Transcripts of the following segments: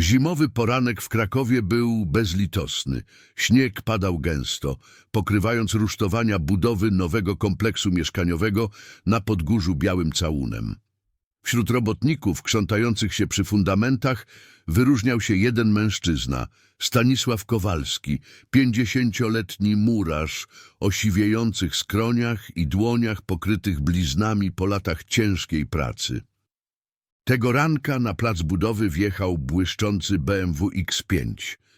Zimowy poranek w Krakowie był bezlitosny. Śnieg padał gęsto, pokrywając rusztowania budowy nowego kompleksu mieszkaniowego na Podgórzu Białym Całunem. Wśród robotników krzątających się przy fundamentach wyróżniał się jeden mężczyzna, Stanisław Kowalski, pięćdziesięcioletni murarz o siwiejących skroniach i dłoniach pokrytych bliznami po latach ciężkiej pracy. Tego ranka na plac budowy wjechał błyszczący BMW X5.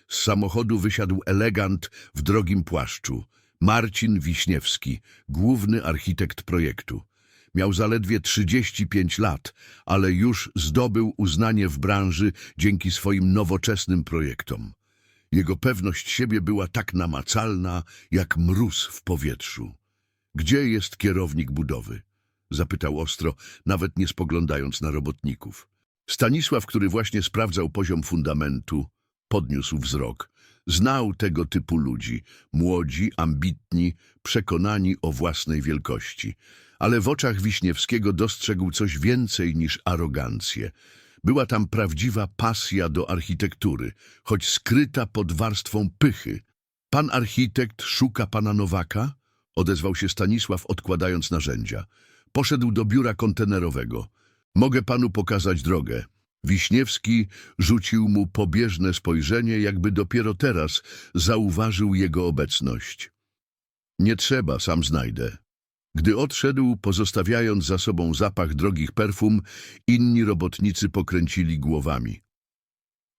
Z samochodu wysiadł elegant w drogim płaszczu. Marcin Wiśniewski, główny architekt projektu. Miał zaledwie 35 lat, ale już zdobył uznanie w branży dzięki swoim nowoczesnym projektom. Jego pewność siebie była tak namacalna, jak mróz w powietrzu. Gdzie jest kierownik budowy? Zapytał ostro, nawet nie spoglądając na robotników. Stanisław, który właśnie sprawdzał poziom fundamentu, podniósł wzrok. Znał tego typu ludzi, młodzi, ambitni, przekonani o własnej wielkości. Ale w oczach Wiśniewskiego dostrzegł coś więcej niż arogancję. Była tam prawdziwa pasja do architektury, choć skryta pod warstwą pychy. Pan architekt szuka pana Nowaka? Odezwał się Stanisław, odkładając narzędzia. Poszedł do biura kontenerowego. Mogę panu pokazać drogę. Wiśniewski rzucił mu pobieżne spojrzenie, jakby dopiero teraz zauważył jego obecność. Nie trzeba, sam znajdę. Gdy odszedł, pozostawiając za sobą zapach drogich perfum, inni robotnicy pokręcili głowami.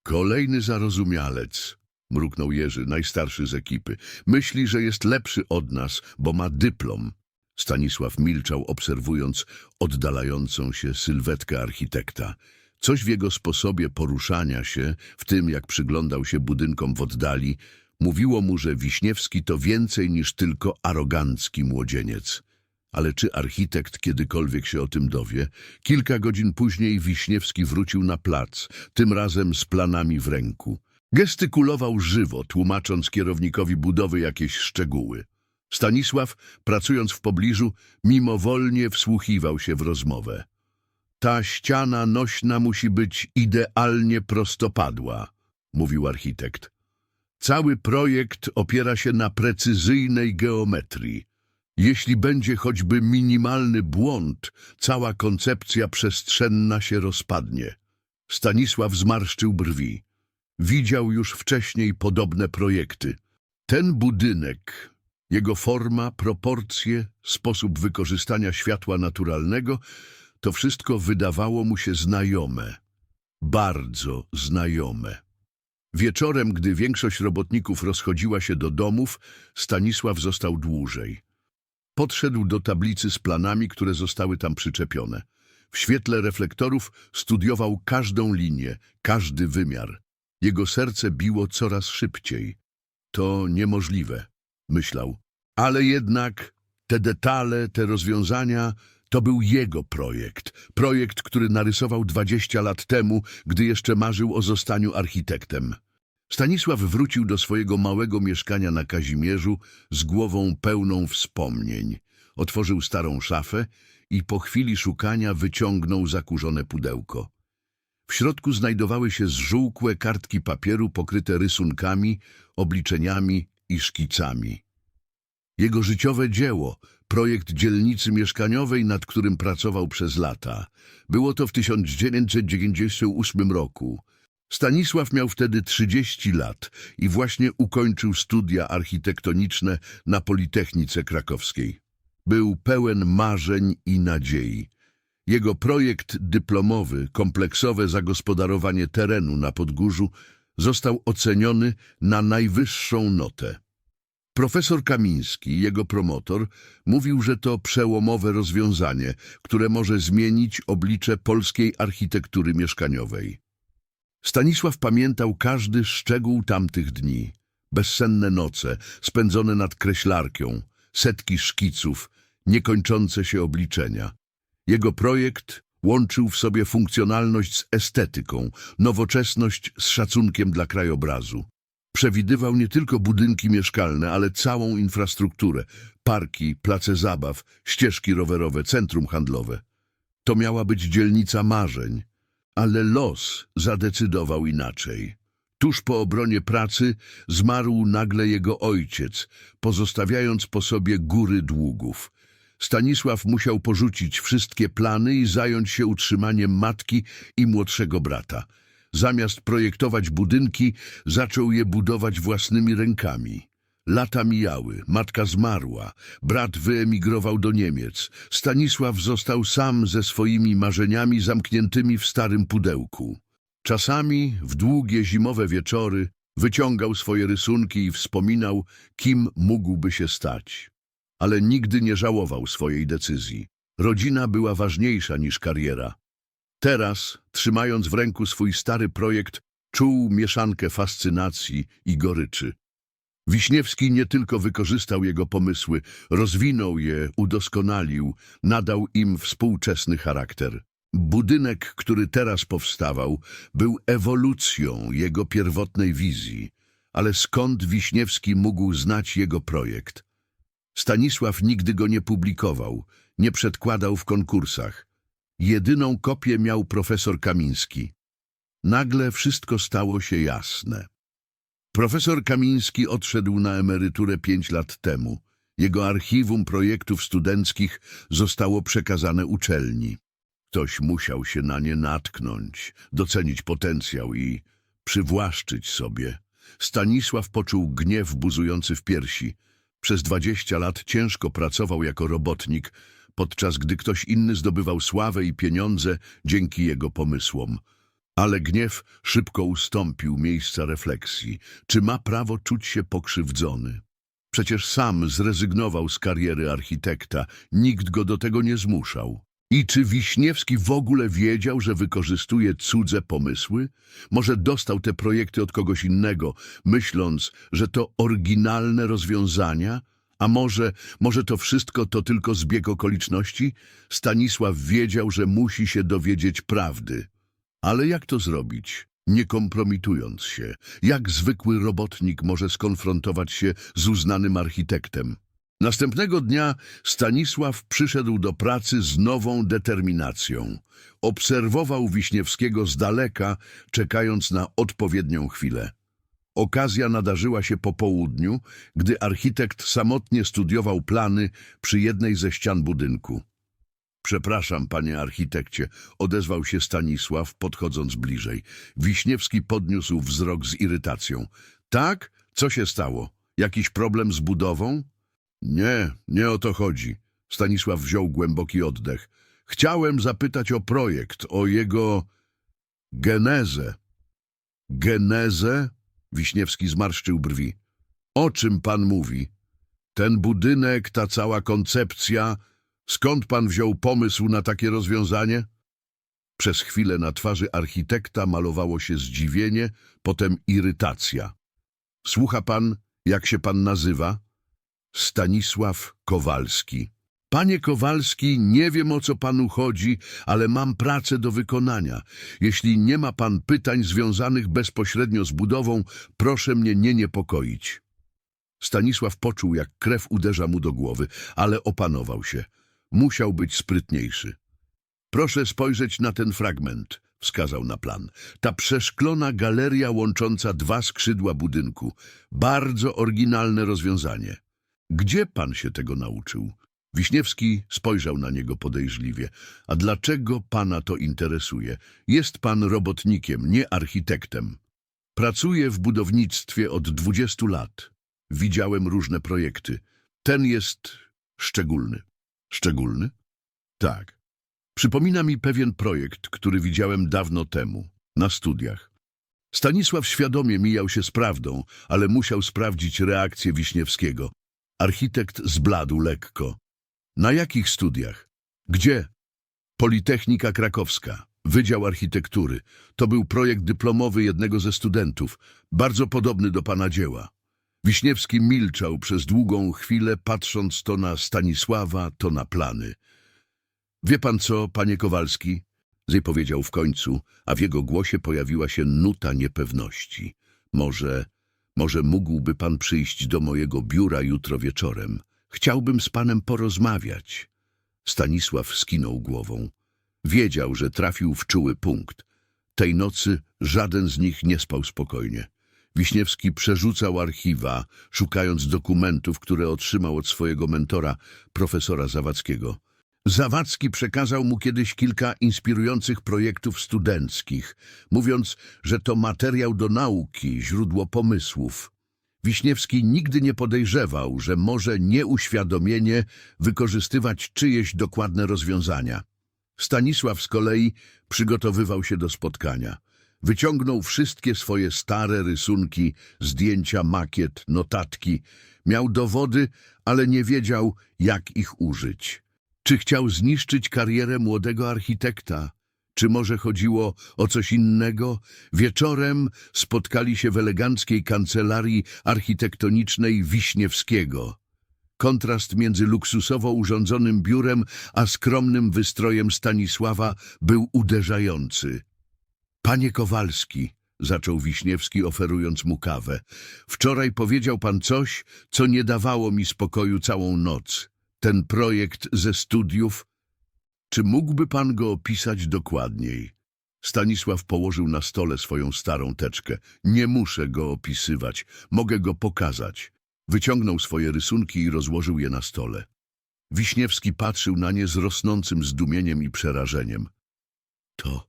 Kolejny zarozumialec, mruknął Jerzy, najstarszy z ekipy. Myśli, że jest lepszy od nas, bo ma dyplom. Stanisław milczał, obserwując oddalającą się sylwetkę architekta. Coś w jego sposobie poruszania się, w tym jak przyglądał się budynkom w oddali, mówiło mu, że Wiśniewski to więcej niż tylko arogancki młodzieniec. Ale czy architekt kiedykolwiek się o tym dowie? Kilka godzin później Wiśniewski wrócił na plac, tym razem z planami w ręku. Gestykulował żywo, tłumacząc kierownikowi budowy jakieś szczegóły. Stanisław, pracując w pobliżu, mimowolnie wsłuchiwał się w rozmowę. Ta ściana nośna musi być idealnie prostopadła, mówił architekt. Cały projekt opiera się na precyzyjnej geometrii. Jeśli będzie choćby minimalny błąd, cała koncepcja przestrzenna się rozpadnie. Stanisław zmarszczył brwi. Widział już wcześniej podobne projekty. Ten budynek, jego forma, proporcje, sposób wykorzystania światła naturalnego, to wszystko wydawało mu się znajome. Bardzo znajome. Wieczorem, gdy większość robotników rozchodziła się do domów, Stanisław został dłużej. Podszedł do tablicy z planami, które zostały tam przyczepione. W świetle reflektorów studiował każdą linię, każdy wymiar. Jego serce biło coraz szybciej. To niemożliwe, myślał. Ale jednak te detale, te rozwiązania, to był jego projekt. Projekt, który narysował 20 lat temu, gdy jeszcze marzył o zostaniu architektem. Stanisław wrócił do swojego małego mieszkania na Kazimierzu z głową pełną wspomnień. Otworzył starą szafę i po chwili szukania wyciągnął zakurzone pudełko. W środku znajdowały się zżółkłe kartki papieru pokryte rysunkami, obliczeniami i szkicami. Jego życiowe dzieło, projekt dzielnicy mieszkaniowej, nad którym pracował przez lata. Było to w 1998 roku. Stanisław miał wtedy 30 lat i właśnie ukończył studia architektoniczne na Politechnice Krakowskiej. Był pełen marzeń i nadziei. Jego projekt dyplomowy, kompleksowe zagospodarowanie terenu na Podgórzu został oceniony na najwyższą notę. Profesor Kamiński, jego promotor, mówił, że to przełomowe rozwiązanie, które może zmienić oblicze polskiej architektury mieszkaniowej. Stanisław pamiętał każdy szczegół tamtych dni. Bezsenne noce, spędzone nad kreślarką, setki szkiców, niekończące się obliczenia. Jego projekt łączył w sobie funkcjonalność z estetyką, nowoczesność z szacunkiem dla krajobrazu. Przewidywał nie tylko budynki mieszkalne, ale całą infrastrukturę, parki, place zabaw, ścieżki rowerowe, centrum handlowe. To miała być dzielnica marzeń. Ale los zadecydował inaczej. Tuż po obronie pracy zmarł nagle jego ojciec, pozostawiając po sobie góry długów. Stanisław musiał porzucić wszystkie plany i zająć się utrzymaniem matki i młodszego brata. Zamiast projektować budynki, zaczął je budować własnymi rękami. Lata mijały, matka zmarła, brat wyemigrował do Niemiec. Stanisław został sam ze swoimi marzeniami zamkniętymi w starym pudełku. Czasami, w długie zimowe wieczory, wyciągał swoje rysunki i wspominał, kim mógłby się stać. Ale nigdy nie żałował swojej decyzji. Rodzina była ważniejsza niż kariera. Teraz, trzymając w ręku swój stary projekt, czuł mieszankę fascynacji i goryczy. Wiśniewski nie tylko wykorzystał jego pomysły, rozwinął je, udoskonalił, nadał im współczesny charakter. Budynek, który teraz powstawał, był ewolucją jego pierwotnej wizji. Ale skąd Wiśniewski mógł znać jego projekt? Stanisław nigdy go nie publikował, nie przedkładał w konkursach. Jedyną kopię miał profesor Kamiński. Nagle wszystko stało się jasne. Profesor Kamiński odszedł na emeryturę pięć lat temu. Jego archiwum projektów studenckich zostało przekazane uczelni. Ktoś musiał się na nie natknąć, docenić potencjał i przywłaszczyć sobie. Stanisław poczuł gniew buzujący w piersi. Przez dwadzieścia lat ciężko pracował jako robotnik, podczas gdy ktoś inny zdobywał sławę i pieniądze dzięki jego pomysłom. Ale gniew szybko ustąpił miejsca refleksji. Czy ma prawo czuć się pokrzywdzony? Przecież sam zrezygnował z kariery architekta, nikt go do tego nie zmuszał. I czy Wiśniewski w ogóle wiedział, że wykorzystuje cudze pomysły? Może dostał te projekty od kogoś innego, myśląc, że to oryginalne rozwiązania? A może, może to wszystko to tylko zbieg okoliczności? Stanisław wiedział, że musi się dowiedzieć prawdy. Ale jak to zrobić? Nie kompromitując się, jak zwykły robotnik może skonfrontować się z uznanym architektem? Następnego dnia Stanisław przyszedł do pracy z nową determinacją. Obserwował Wiśniewskiego z daleka, czekając na odpowiednią chwilę. Okazja nadarzyła się po południu, gdy architekt samotnie studiował plany przy jednej ze ścian budynku. Przepraszam, panie architekcie, odezwał się Stanisław, podchodząc bliżej. Wiśniewski podniósł wzrok z irytacją. Tak? Co się stało? Jakiś problem z budową? Nie, nie o to chodzi. Stanisław wziął głęboki oddech. Chciałem zapytać o projekt, o jego genezę. Genezę? Wiśniewski zmarszczył brwi. O czym pan mówi? Ten budynek, ta cała koncepcja, skąd pan wziął pomysł na takie rozwiązanie? Przez chwilę na twarzy architekta malowało się zdziwienie, potem irytacja. Słucha pan, jak się pan nazywa? Stanisław Kowalski. Panie Kowalski, nie wiem o co panu chodzi, ale mam pracę do wykonania. Jeśli nie ma pan pytań związanych bezpośrednio z budową, proszę mnie nie niepokoić. Stanisław poczuł, jak krew uderza mu do głowy, ale opanował się. Musiał być sprytniejszy. Proszę spojrzeć na ten fragment, wskazał na plan. Ta przeszklona galeria łącząca dwa skrzydła budynku. Bardzo oryginalne rozwiązanie. Gdzie pan się tego nauczył? Wiśniewski spojrzał na niego podejrzliwie. A dlaczego pana to interesuje? Jest pan robotnikiem, nie architektem. Pracuję w budownictwie od dwudziestu lat. Widziałem różne projekty. Ten jest szczególny. Szczególny? Tak. Przypomina mi pewien projekt, który widziałem dawno temu, na studiach. Stanisław świadomie mijał się z prawdą, ale musiał sprawdzić reakcję Wiśniewskiego. Architekt zbladł lekko. Na jakich studiach? Gdzie? Politechnika Krakowska, Wydział Architektury. To był projekt dyplomowy jednego ze studentów, bardzo podobny do pana dzieła. Wiśniewski milczał przez długą chwilę, patrząc to na Stanisława, to na plany. Wie pan co, panie Kowalski? Zej powiedział w końcu, a w jego głosie pojawiła się nuta niepewności. Może, może mógłby pan przyjść do mojego biura jutro wieczorem. Chciałbym z panem porozmawiać. Stanisław skinął głową. Wiedział, że trafił w czuły punkt. Tej nocy żaden z nich nie spał spokojnie. Wiśniewski przerzucał archiwa, szukając dokumentów, które otrzymał od swojego mentora, profesora Zawadzkiego. Zawadzki przekazał mu kiedyś kilka inspirujących projektów studenckich, mówiąc, że to materiał do nauki, źródło pomysłów. Wiśniewski nigdy nie podejrzewał, że może nieuświadomienie wykorzystywać czyjeś dokładne rozwiązania. Stanisław z kolei przygotowywał się do spotkania. Wyciągnął wszystkie swoje stare rysunki, zdjęcia, makiet, notatki. Miał dowody, ale nie wiedział, jak ich użyć. Czy chciał zniszczyć karierę młodego architekta? Czy może chodziło o coś innego? Wieczorem spotkali się w eleganckiej kancelarii architektonicznej Wiśniewskiego. Kontrast między luksusowo urządzonym biurem a skromnym wystrojem Stanisława był uderzający. Panie Kowalski, zaczął Wiśniewski, oferując mu kawę, wczoraj powiedział pan coś, co nie dawało mi spokoju całą noc. Ten projekt ze studiów, czy mógłby pan go opisać dokładniej? Stanisław położył na stole swoją starą teczkę. Nie muszę go opisywać, mogę go pokazać. Wyciągnął swoje rysunki i rozłożył je na stole. Wiśniewski patrzył na nie z rosnącym zdumieniem i przerażeniem. To,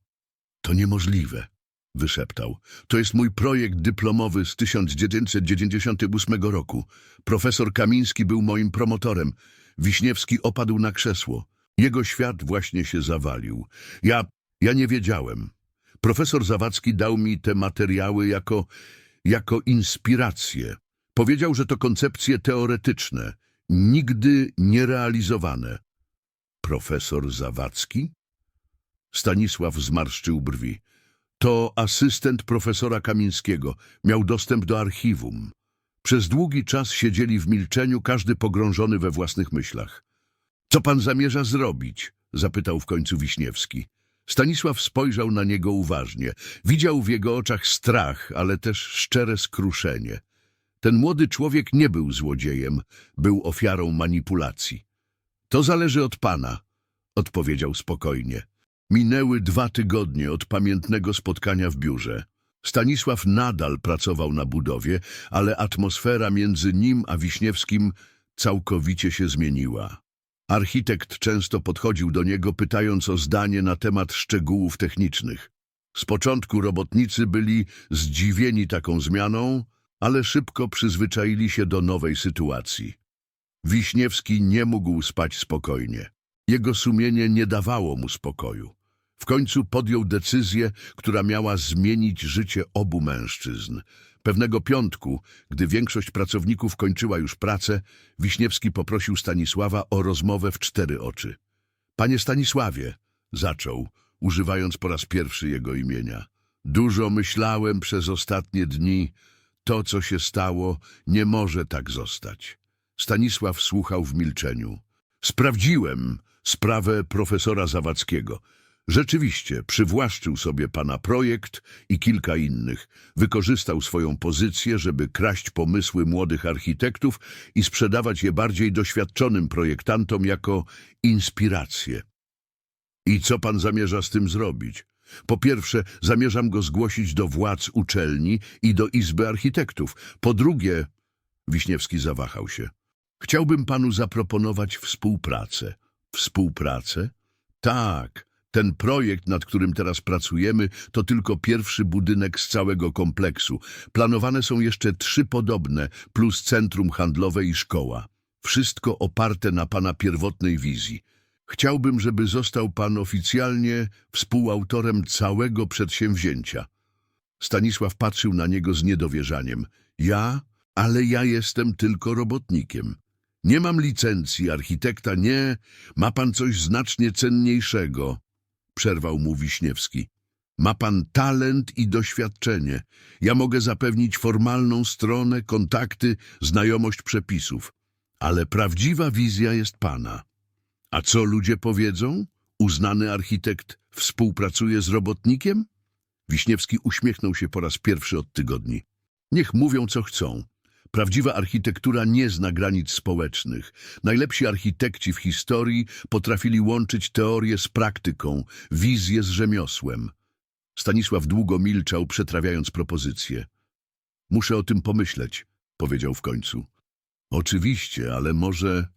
to niemożliwe, wyszeptał. To jest mój projekt dyplomowy z 1998 roku. Profesor Kamiński był moim promotorem. Wiśniewski opadł na krzesło. Jego świat właśnie się zawalił. Ja, ja nie wiedziałem. Profesor Zawadzki dał mi te materiały jako, jako inspirację. Powiedział, że to koncepcje teoretyczne, nigdy nierealizowane. Profesor Zawadzki? Stanisław zmarszczył brwi. To asystent profesora Kamińskiego. Miał dostęp do archiwum. Przez długi czas siedzieli w milczeniu, każdy pogrążony we własnych myślach. Co pan zamierza zrobić? zapytał w końcu Wiśniewski. Stanisław spojrzał na niego uważnie. Widział w jego oczach strach, ale też szczere skruszenie. Ten młody człowiek nie był złodziejem, był ofiarą manipulacji. To zależy od pana, odpowiedział spokojnie. Minęły dwa tygodnie od pamiętnego spotkania w biurze. Stanisław nadal pracował na budowie, ale atmosfera między nim a Wiśniewskim całkowicie się zmieniła. Architekt często podchodził do niego, pytając o zdanie na temat szczegółów technicznych. Z początku robotnicy byli zdziwieni taką zmianą, ale szybko przyzwyczaili się do nowej sytuacji. Wiśniewski nie mógł spać spokojnie. Jego sumienie nie dawało mu spokoju. W końcu podjął decyzję, która miała zmienić życie obu mężczyzn. Pewnego piątku, gdy większość pracowników kończyła już pracę, Wiśniewski poprosił Stanisława o rozmowę w cztery oczy. Panie Stanisławie, zaczął, używając po raz pierwszy jego imienia. Dużo myślałem przez ostatnie dni. To, co się stało, nie może tak zostać. Stanisław słuchał w milczeniu. Sprawdziłem sprawę profesora Zawadzkiego. Rzeczywiście przywłaszczył sobie pana projekt i kilka innych. Wykorzystał swoją pozycję, żeby kraść pomysły młodych architektów i sprzedawać je bardziej doświadczonym projektantom jako inspirację. I co pan zamierza z tym zrobić? Po pierwsze, zamierzam go zgłosić do władz uczelni i do Izby Architektów. Po drugie, Wiśniewski zawahał się. Chciałbym panu zaproponować współpracę. Współpracę? Tak. Ten projekt, nad którym teraz pracujemy, to tylko pierwszy budynek z całego kompleksu. Planowane są jeszcze trzy podobne, plus centrum handlowe i szkoła. Wszystko oparte na pana pierwotnej wizji. Chciałbym, żeby został pan oficjalnie współautorem całego przedsięwzięcia. Stanisław patrzył na niego z niedowierzaniem. Ja? Ale ja jestem tylko robotnikiem. Nie mam licencji architekta, nie. Ma pan coś znacznie cenniejszego. Przerwał mu Wiśniewski. Ma pan talent i doświadczenie. Ja mogę zapewnić formalną stronę, kontakty, znajomość przepisów. Ale prawdziwa wizja jest pana. A co ludzie powiedzą? Uznany architekt współpracuje z robotnikiem? Wiśniewski uśmiechnął się po raz pierwszy od tygodni. Niech mówią, co chcą. Prawdziwa architektura nie zna granic społecznych. Najlepsi architekci w historii potrafili łączyć teorię z praktyką, wizję z rzemiosłem. Stanisław długo milczał, przetrawiając propozycję. Muszę o tym pomyśleć, powiedział w końcu. Oczywiście, ale może...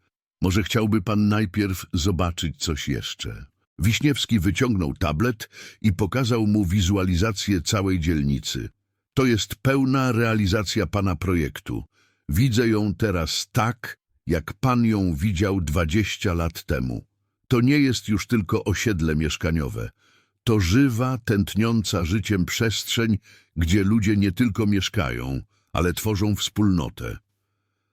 Może chciałby pan najpierw zobaczyć coś jeszcze. Wiśniewski wyciągnął tablet i pokazał mu wizualizację całej dzielnicy. To jest pełna realizacja pana projektu. Widzę ją teraz tak, jak pan ją widział dwadzieścia lat temu. To nie jest już tylko osiedle mieszkaniowe. To żywa, tętniąca życiem przestrzeń, gdzie ludzie nie tylko mieszkają, ale tworzą wspólnotę.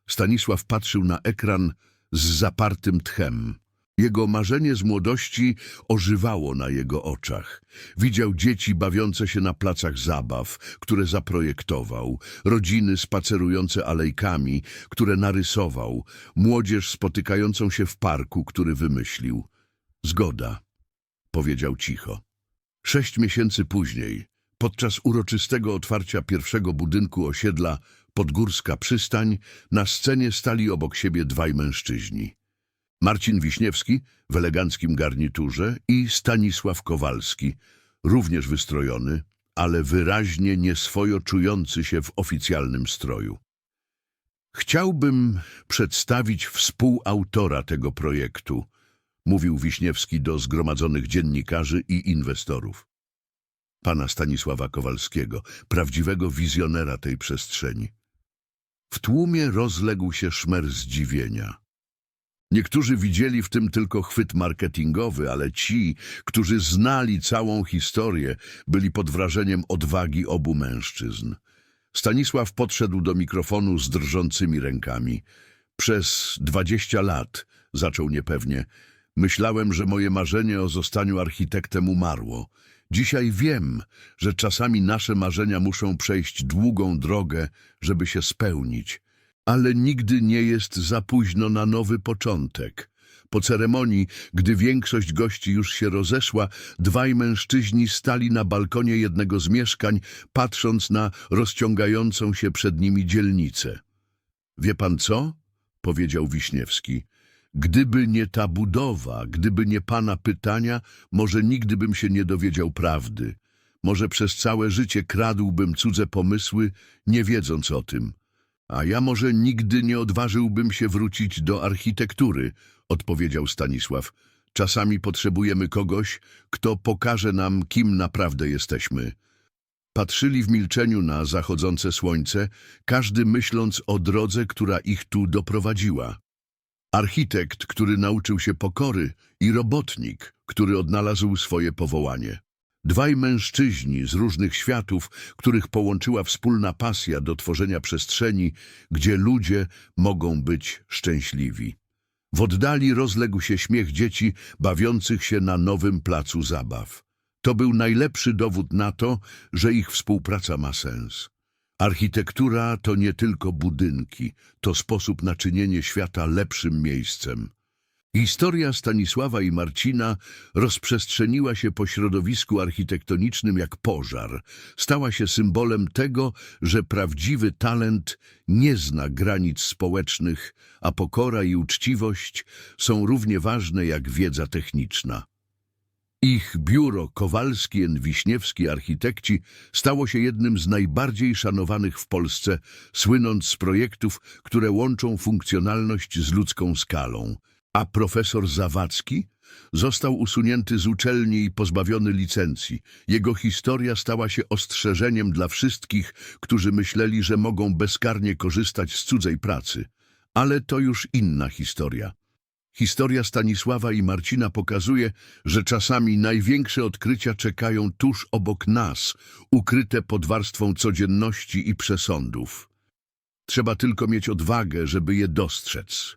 Stanisław patrzył na ekran z zapartym tchem. Jego marzenie z młodości ożywało na jego oczach. Widział dzieci bawiące się na placach zabaw, które zaprojektował, rodziny spacerujące alejkami, które narysował, młodzież spotykającą się w parku, który wymyślił. Zgoda, powiedział cicho. Sześć miesięcy później, podczas uroczystego otwarcia pierwszego budynku osiedla Podgórska Przystań, na scenie stali obok siebie dwaj mężczyźni. Marcin Wiśniewski w eleganckim garniturze i Stanisław Kowalski, również wystrojony, ale wyraźnie nieswojo czujący się w oficjalnym stroju. Chciałbym przedstawić współautora tego projektu, mówił Wiśniewski do zgromadzonych dziennikarzy i inwestorów. Pana Stanisława Kowalskiego, prawdziwego wizjonera tej przestrzeni. W tłumie rozległ się szmer zdziwienia. Niektórzy widzieli w tym tylko chwyt marketingowy, ale ci, którzy znali całą historię, byli pod wrażeniem odwagi obu mężczyzn. Stanisław podszedł do mikrofonu z drżącymi rękami. Przez dwadzieścia lat, zaczął niepewnie, myślałem, że moje marzenie o zostaniu architektem umarło. Dzisiaj wiem, że czasami nasze marzenia muszą przejść długą drogę, żeby się spełnić. Ale nigdy nie jest za późno na nowy początek. Po ceremonii, gdy większość gości już się rozeszła, dwaj mężczyźni stali na balkonie jednego z mieszkań, patrząc na rozciągającą się przed nimi dzielnicę. Wie pan co? powiedział Wiśniewski. Gdyby nie ta budowa, gdyby nie pana pytania, może nigdy bym się nie dowiedział prawdy. Może przez całe życie kradłbym cudze pomysły, nie wiedząc o tym. A ja może nigdy nie odważyłbym się wrócić do architektury, odpowiedział Stanisław. Czasami potrzebujemy kogoś, kto pokaże nam, kim naprawdę jesteśmy. Patrzyli w milczeniu na zachodzące słońce, każdy myśląc o drodze, która ich tu doprowadziła. Architekt, który nauczył się pokory i robotnik, który odnalazł swoje powołanie. Dwaj mężczyźni z różnych światów, których połączyła wspólna pasja do tworzenia przestrzeni, gdzie ludzie mogą być szczęśliwi. W oddali rozległ się śmiech dzieci bawiących się na nowym placu zabaw. To był najlepszy dowód na to, że ich współpraca ma sens. Architektura to nie tylko budynki, to sposób na czynienie świata lepszym miejscem. Historia Stanisława i Marcina rozprzestrzeniła się po środowisku architektonicznym jak pożar. Stała się symbolem tego, że prawdziwy talent nie zna granic społecznych, a pokora i uczciwość są równie ważne jak wiedza techniczna. Ich biuro Kowalski and Wiśniewski architekci stało się jednym z najbardziej szanowanych w Polsce, słynąc z projektów, które łączą funkcjonalność z ludzką skalą. A profesor Zawadzki został usunięty z uczelni i pozbawiony licencji. Jego historia stała się ostrzeżeniem dla wszystkich, którzy myśleli, że mogą bezkarnie korzystać z cudzej pracy. Ale to już inna historia. Historia Stanisława i Marcina pokazuje, że czasami największe odkrycia czekają tuż obok nas, ukryte pod warstwą codzienności i przesądów. Trzeba tylko mieć odwagę, żeby je dostrzec.